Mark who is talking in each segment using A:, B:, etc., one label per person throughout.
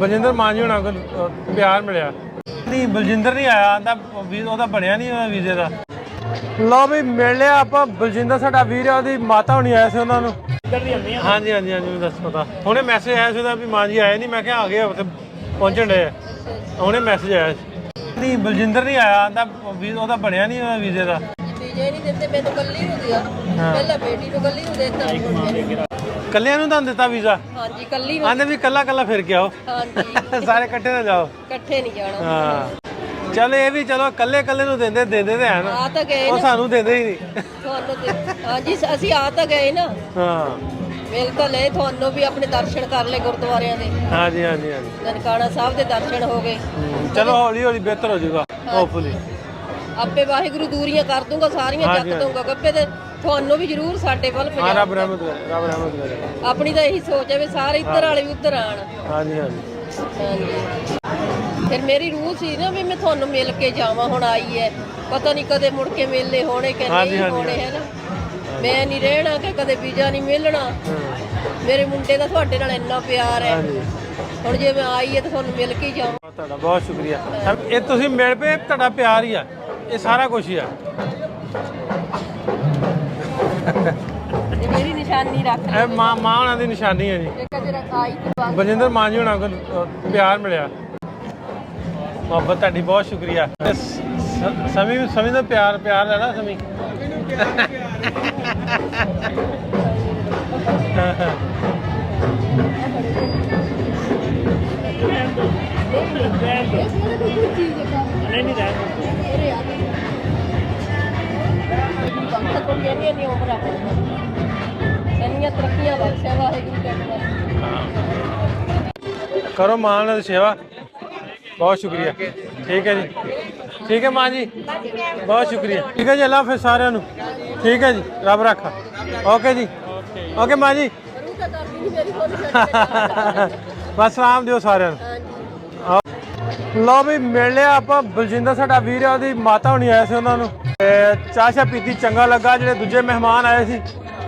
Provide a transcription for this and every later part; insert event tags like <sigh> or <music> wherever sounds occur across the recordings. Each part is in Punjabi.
A: ਬਲਜਿੰਦਰ ਮਾਨ ਜੀ ਹੁਣਾਂ ਕੋਲ ਪਿਆਰ ਮਿਲਿਆ। ਨਹੀਂ ਬਲਜਿੰਦਰ ਨਹੀਂ ਆਇਆ ਆਂਦਾ ਵੀ ਉਹਦਾ ਬਣਿਆ ਨਹੀਂ ਉਹਦਾ ਵੀਜ਼ੇ ਦਾ। ਲਓ ਵੀ ਮਿਲ ਲਿਆ ਆਪਾਂ ਬਲਜਿੰਦਰ ਸਾਡਾ ਵੀਰ ਆ ਉਹਦੀ ਮਾਤਾ ਹੁਣੀ ਆਏ ਸੀ ਉਹਨਾਂ ਨੂੰ। ਹਾਂਜੀ ਹਾਂਜੀ ਹਾਂਜੀ ਮੈਨੂੰ ਦੱਸ ਪਤਾ। ਹੁਣੇ ਮੈਸੇਜ ਆਇਆ ਸੀ ਉਹਦਾ ਵੀ ਮਾਂ ਜੀ ਆਏ ਨਹੀਂ ਮੈਂ ਕਿਹਾ ਆ ਗਏ ਆ, ਉੱਥੇ ਪਹੁੰਚਣ ਦੇ ਹੁਣੇ ਮੈਸੇਜ ਆਇਆ ਸੀ। ਨਹੀਂ ਬਲਜਿੰਦਰ ਨਹੀਂ ਆਇਆ ਆਂਦਾ ਵੀ ਉਹਦਾ ਬਣਿਆ ਨਹੀਂ ਉਹਦਾ ਵੀਜ਼ੇ ਦਾ।
B: ਵੀਜ਼ੇ ਨਹੀਂ ਦਿੰਦੇ ਮੈਨੂੰ ਕੱਲੀ ਨੂੰ ਦਿਆ ਪਹਿਲਾਂ ਬੇਟੀ ਨੂੰ ਕੱਲੀ ਨੂੰ ਦਿੱਤਾ
A: ਕੱਲਿਆਂ ਨੂੰ ਤਾਂ ਦਿੱਤਾ ਵੀਜ਼ਾ?
B: ਹਾਂਜੀ ਕੱਲੀ ਨੂੰ।
A: ਆਂਦੇ ਵੀ ਕੱਲਾ ਕੱਲਾ ਫਿਰ ਕੇ ਆਓ।
B: ਹਾਂਜੀ। <laughs>
A: ਸਾਰੇ ਇਕੱਠੇ ਨਾ ਜਾਓ।
B: ਇਕੱਠੇ ਨਹੀਂ ਜਾਣਾ।
A: ਹਾਂ। ਚਲ ਇਹ ਵੀ ਚਲੋ ਕੱਲੇ ਕੱਲੇ ਨੂੰ ਦਿੰਦੇ ਦਿੰਦੇ ਤੇ ਹਨ
B: ਆ ਤਾਂ ਗਏ
A: ਉਹ
B: ਨਾ।
A: ਸਾਨੂੰ ਦਿੰਦੇ ਹੀ ਨਹੀਂ।
B: ਤੁਹਾਨੂੰ ਤੇ ਹਾਂਜੀ ਅਸੀਂ ਆ ਤਾਂ ਗਏ ਨਾ।
A: ਹਾਂ।
B: ਮਿਲ ਤਾਂ ਲਏ ਤੁਹਾਨੂੰ ਵੀ ਆਪਣੇ ਦਰਸ਼ਨ ਕਰ ਲਏ ਗੁਰਦੁਆਰਿਆਂ ਦੇ।
A: ਹਾਂਜੀ ਹਾਂਜੀ ਹਾਂਜੀ।
B: ਨਨਕਾਣਾ ਸਾਹਿਬ ਦੇ ਦਰਸ਼ਨ ਹੋ ਗਏ।
A: ਹਮ, ਚਲੋ ਹੌਲੀ ਹੌਲੀ ਬਿਹਤਰ ਹੋ ਜਾਊਗਾ ਹੋਪਫੁਲੀ
B: ਆਪੇ ਵਾਹਿਗੁਰੂ ਦੂਰੀਆਂ ਕਰ ਦੂੰਗਾ ਸਾਰੀਆਂ
A: ਹਾਂਜੀ,
B: ਚੱਕ ਦੂੰਗਾ ਗੱਪੇ ਤੇ ਤੁਹਾਨੂੰ ਵੀ ਜ਼ਰੂਰ ਸਾਡੇ ਵੱਲ
A: ਹਾਂ ਰੱਬ ਰਹਿਮਤ ਕਰੇ ਰੱਬ ਰਹਿਮਤ ਕਰੇ।
B: ਆਪਣੀ ਤਾਂ ਇਹੀ ਸੋਚ ਹੈ ਵੀ ਸਾਰੇ ਇੱਧਰ ਵਾਲੇ ਵੀ ਉੱਧਰ ਆਣ
A: ਹਾਂਜੀ ਹਾਂਜੀ।
B: ਹਾਂਜੀ। ਫਿਰ ਮੇਰੀ ਰੂਹ ਸੀ ਨਾ ਵੀ ਮੈਂ ਤੁਹਾਨੂੰ ਮਿਲ ਕੇ ਜਾਵਾਂ ਹੁਣ ਆਈ ਹੈ। ਪਤਾ ਨਹੀਂ ਕਦੇ ਮੁੜ ਕੇ ਮਿਲਨੇ ਹੋਣੇ ਕਿ
A: ਹਾਂਜੀ,
B: ਨਹੀਂ
A: ਹਾਂਜੀ,
B: ਹੋਣੇ ਹੈ ਨਾ ਮੈਂ ਨਹੀਂ ਰਹਿਣਾ ਕਿ ਕਦੇ ਵੀਜ਼ਾ ਨਹੀਂ ਮਿਲਣਾ। ਮੇਰੇ ਮੁੰਡੇ ਦਾ ਤੁਹਾਡੇ ਨਾਲ ਇੰਨਾ ਪਿਆਰ ਹੈ।
A: ਹਾਂਜੀ।
B: ਹੁਣ ਜੇ ਮੈਂ ਆਈ ਹੈ ਤਾਂ ਤੁਹਾਨੂੰ ਮਿਲ ਕੇ ਹੀ ਜਾਵਾਂ।
A: ਬਹੁਤ ਤੁਹਾਡਾ ਬਹੁਤ ਸ਼ੁਕਰੀਆ। ਇਹ ਤੁਸੀਂ ਮਿਲ ਪਏ ਤੁਹਾਡਾ ਪਿਆਰ ਹੀ ਆ। ਇਹ ਸਾਰਾ ਕੁਝ ਹੀ ਆ।
B: ਨਿਸ਼ਾਨੀ ਰੱਖ
A: ਇਹ ਮਾਂ ਮਾਂ ਉਹਨਾਂ ਦੀ ਨਿਸ਼ਾਨੀ ਹੈ ਜੀ।
B: ਇੱਕ ਅਜੇ ਰੱਖ ਆਈ ਤੇ ਬਸ
A: ਬਲਜਿੰਦਰ ਮਾਨ ਜੀ ਹੁਣਾਂ ਕੋਲ ਅ, ਪਿਆਰ ਮਿਲਿਆ। ਮੁਹੱਬਤ ਤੁਹਾਡੀ ਬਹੁਤ ਸ਼ੁਕਰੀਆ। ਤੇ ਸ- ਸ- ਸਮੀ ਸਮੀ ਦਾ ਪਿਆਰ ਪਿਆਰ ਹੈ ਨਾ ਸਮੀ?
B: ਵਕਤ ਤੋਂ ਕਹਿੰਦੀਆਂ ਨਹੀਂ ਉਮਰਾਂ ਇੰਨੀਆਂ ਤਰੱਕੀਆਂ ਬਖਸ਼ਿਆ ਵਾਹਿਗੁਰੂ ਕਹਿੰਦਾ
A: ਕਰੋ ਮਾਂ ਨਾਲ ਸੇਵਾ। ਬਹੁਤ ਸ਼ੁਕਰੀਆ। ਠੀਕ ਹੈ ਜੀ। ਠੀਕ ਹੈ ਮਾਂ ਜੀ। ਬਹੁਤ ਸ਼ੁਕਰੀਆ। ਠੀਕ ਹੈ ਜੀ, ਅੱਲਾ ਹਾਫਿਜ਼ ਸਾਰਿਆਂ ਨੂੰ। ਠੀਕ ਹੈ ਜੀ, ਰੱਬ ਰੱਖਾ। ਓਕੇ ਜੀ। ਓਕੇ ਮਾਂ ਜੀ। <laughs> ਬਸ ਸਲਾਮ ਦਿਓ ਸਾਰਿਆਂ ਨੂੰ।
B: ਹਾਂਜੀ।
A: ਲਓ ਵੀ, ਮਿਲ ਲਿਆ ਆਪਾਂ। ਬਲਜਿੰਦਰ ਸਾਡਾ ਵੀਰ ਆ ਉਹਦੀ ਮਾਤਾ ਹੁਣੀ ਆਏ ਸੀ ਉਹਨਾਂ ਨੂੰ। ਚਾਹ ਸ਼ਾਹ ਪੀਤੀ, ਚੰਗਾ ਲੱਗਾ। ਜਿਹੜੇ ਦੂਜੇ ਮਹਿਮਾਨ ਆਏ ਸੀ।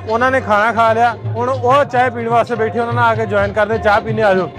A: ਉਹਨਾਂ ਨੇ ਖਾਣਾ ਖਾ ਲਿਆ। ਹੁਣ ਉਹ ਚਾਹ ਪੀਣ ਵਾਸਤੇ ਬੈਠੇ, ਉਹਨਾਂ ਨਾਲ ਆ ਕੇ ਜੁਆਇਨ ਕਰਦੇ, ਚਾਹ ਪੀਣੇ ਆ ਜਾਓ।